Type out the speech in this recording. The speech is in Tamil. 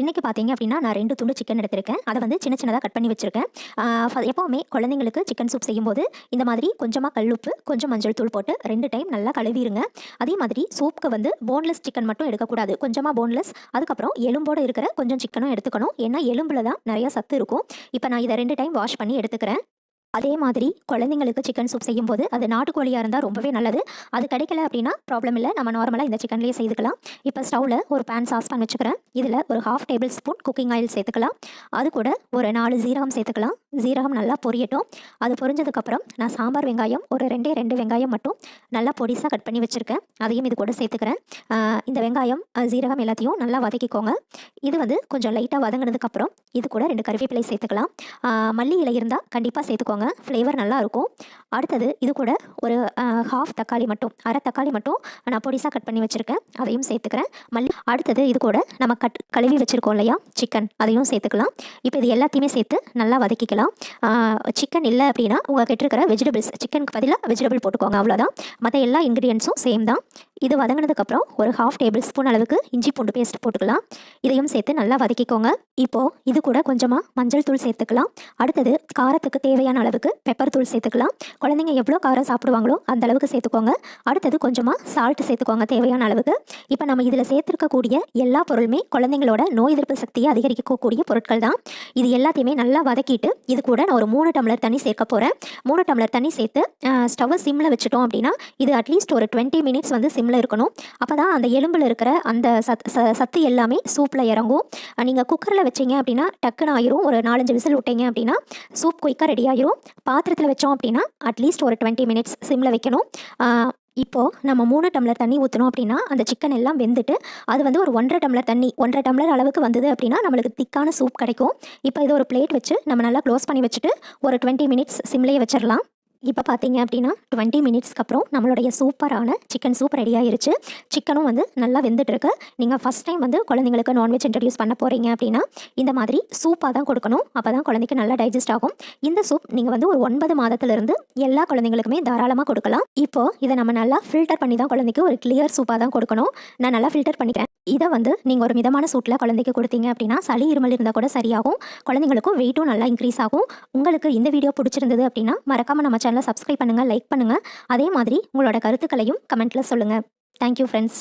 இன்னைக்கு பார்த்தீங்க அப்படின்னா நான் ரெண்டு துண்டு சிக்கன் எடுத்திருக்கேன். அதை வந்து சின்ன சின்னதாக கட் பண்ணி வச்சுருக்கேன். எப்போவுமே குழந்தைங்களுக்கு சிக்கன் சூப் செய்யும்போது இந்த மாதிரி கொஞ்சமாக கல்லுப்பு கொஞ்சம் மஞ்சள் தூள் போட்டு ரெண்டு டைம் நல்லா கழுவிடுங்க அதே மாதிரி சூப்புக்கு வந்து போன்லெஸ் சிக்கன் மட்டும் எடுக்கக்கூடாது. கொஞ்சமாக போன்லெஸ் அதுக்கப்புறம் எலும்போடு இருக்கிற கொஞ்சம் சிக்கனும் எடுத்துக்கணும். ஏன்னா எலும்பில் தான் நிறையா சத்து இருக்கும். இப்போ நான் இதை ரெண்டு டைம் வாஷ் பண்ணி எடுத்துக்கிறேன். அதே மாதிரி குழந்தைங்களுக்கு சிக்கன் சூப் செய்யும்போது அது நாட்டுக்கோழியாக இருந்தால் ரொம்பவே நல்லது. அது கிடைக்கல அப்படின்னா ப்ராப்ளம் இல்லை. நம்ம நார்மலாக இந்த சிக்கன்லேயே செய்துக்கலாம். இப்போ ஸ்டவ்வில் ஒரு பேன் சாஸ் பண்ணி வச்சுக்கிறேன். இதில் ஒரு half table spoon cooking oil சேர்த்துக்கலாம். அது கூட ஒரு நாலு ஜீரகம் சேர்த்துக்கலாம். ஜீரகம் நல்லா பொரியட்டும். அது பொரிஞ்சதுக்கப்புறம் நான் சாம்பார் வெங்காயம் ஒரு ரெண்டே ரெண்டு வெங்காயம் மட்டும் நல்லா பொடிசாக கட் பண்ணி வச்சுருக்கேன். அதையும் இது கூட சேர்த்துக்கிறேன். இந்த வெங்காயம் ஜீரகம் எல்லாத்தையும் நல்லா வதக்கிக்கோங்க. இது வந்து கொஞ்சம் லைட்டாக வதங்கினதுக்கப்புறம் இது கூட ரெண்டு கருவேப்பிலை சேர்த்துக்கலாம். மல்லி இலை இருந்தால் கண்டிப்பாக சேர்த்துக்கோங்க. ஃப்ளேவர் நல்லாயிருக்கும் அடுத்தது இது கூட ஒரு ஹாஃப் தக்காளி மட்டும் அரை தக்காளி மட்டும் நான் பொடிசாக கட் பண்ணி வச்சுருக்கேன். அதையும் சேர்த்துக்கிறேன். மல்லி அடுத்தது இது கூட நம்ம கட் கழுவி வச்சுருக்கோம் இல்லையா? சிக்கன் அதையும் சேர்த்துக்கலாம். இப்போ இது எல்லாத்தையுமே சேர்த்து நல்லா வதக்கிக்கலாம். சிக்கன் இல்லை அப்படின்னா உங்கள் கிட்ட இருக்கிற வெஜிடபிள்ஸ் சிக்கனுக்கு பதிலாக வெஜிடபிள் போட்டுக்கோங்க அவ்வளோதான் மற்ற எல்லா இன்க்ரீடியன்ஸும் சேம் தான். இது வதங்கினதுக்கப்புறம் ஒரு ஹாஃப் டேபிள் ஸ்பூன் அளவுக்கு இஞ்சி பூண்டு பேஸ்ட் போட்டுக்கலாம். இதையும் சேர்த்து நல்லா வதக்கிக்கோங்க. இப்போது இது கூட கொஞ்சமாக மஞ்சள் தூள் சேர்த்துக்கலாம். அடுத்தது காரத்துக்கு தேவையான அளவுக்கு பெப்பர் தூள் சேர்த்துக்கலாம். குழந்தைங்க எவ்வளோ காரம் சாப்பிடுவாங்களோ அந்த அளவுக்கு சேர்த்துக்கோங்க. அடுத்தது கொஞ்சமாக சால்ட் சேர்த்துக்கோங்க தேவையான அளவுக்கு. இப்போ நம்ம இதில் சேர்த்துருக்கக்கூடிய எல்லா பொருளுமே குழந்தைங்களோட நோய் எதிர்ப்பு சக்தியை அதிகரிக்கக்கூடிய பொருட்கள் தான். இது எல்லாத்தையுமே நல்லா வதக்கிட்டு இது கூட நான் ஒரு மூணு டம்ளர் தண்ணி சேர்க்க போகிறேன் மூணு டம்ளர் தண்ணி சேர்த்து ஸ்டவ்வை சிம்மில் வச்சுட்டோம் அப்படின்னா இது அட்லீஸ்ட் ஒரு டுவெண்ட்டி மினிட்ஸ் வந்து சிம்மில் இருக்கணும். அப்போ தான் அந்த எலும்பில் இருக்கிற அந்த சத் சத்து எல்லாமே சூப்பில் இறங்கும். நீங்கள் குக்கரில் வச்சிங்க அப்படின்னா டக்குன்னு ஆயிரும். ஒரு நாலஞ்சு விசில் விட்டீங்க அப்படின்னா சூப் குயிக்காக ரெடி ஆயிரும். பாத்திரத்தில் வச்சோம் அப்படின்னா அட்லீஸ்ட் ஒரு டுவெண்ட்டி மினிட்ஸ் சிம்மில் வைக்கணும். இப்போது நம்ம மூணு டம்ளர் தண்ணி ஊற்றணும் அப்படின்னா அந்த சிக்கன் எல்லாம் வெந்துட்டு அது வந்து ஒரு ஒன்றரை டம்ளர் தண்ணி ஒன்றரை டம்ளர் அளவுக்கு வந்தது அப்படின்னா நம்மளுக்கு திக்கான சூப் கிடைக்கும். இப்போ இது ஒரு பிளேட் வச்சு நம்ம நல்லா க்ளோஸ் பண்ணி வச்சுட்டு ஒரு டுவெண்ட்டி மினிட்ஸ் சிம்லேயே வச்சிடலாம். இப்போ பார்த்தீங்க அப்படின்னா டுவெண்ட்டி மினிட்ஸ்க்கு அப்புறம் நம்மளுடைய சூப்பரான சிக்கன் சூப் ரெடி ஆயிருச்சு. சிக்கனும் வந்து நல்லா வெந்துட்டுருக்கு. நீங்கள் ஃபஸ்ட் டைம் வந்து குழந்தைங்களுக்கு நான்வெஜ் இன்ட்ரடியூஸ் பண்ண போகிறீங்க அப்படின்னா இந்த மாதிரி சூப்பாக தான் கொடுக்கணும். அப்போ தான் குழந்தைக்கு நல்லா டைஜஸ்ட் ஆகும். இந்த சூப் நீங்கள் வந்து ஒரு ஒன்பது மாதத்துலேருந்து எல்லா குழந்தைங்களுக்குமே தாராளமாக கொடுக்கலாம். இப்போ இதை நம்ம நல்லா ஃபில்டர் பண்ணி தான் குழந்தைக்கு ஒரு கிளியர் சூப்பாக தான் கொடுக்கணும். நான் நல்லா ஃபில்டர் பண்ணிக்கிறேன். இதை வந்து நீங்கள் ஒரு மிதமான சூட்டில் குழந்தைக்கு கொடுத்தீங்க அப்படின்னா சளி இருமல் இருந்தால் கூட சரியாகும். குழந்தைங்களுக்கும் வெயிட்டும் நல்லா இன்க்ரீஸ் ஆகும். உங்களுக்கு இந்த வீடியோ பிடிச்சிருந்தது அப்படின்னா மறக்காமல் நம்ம சேனலை சப்ஸ்கிரைப் பண்ணுங்கள் லைக் பண்ணுங்கள் அதே மாதிரி உங்களோட கருத்துக்களையும் கமெண்ட்டில் சொல்லுங்கள் தேங்க்யூ ஃப்ரெண்ட்ஸ்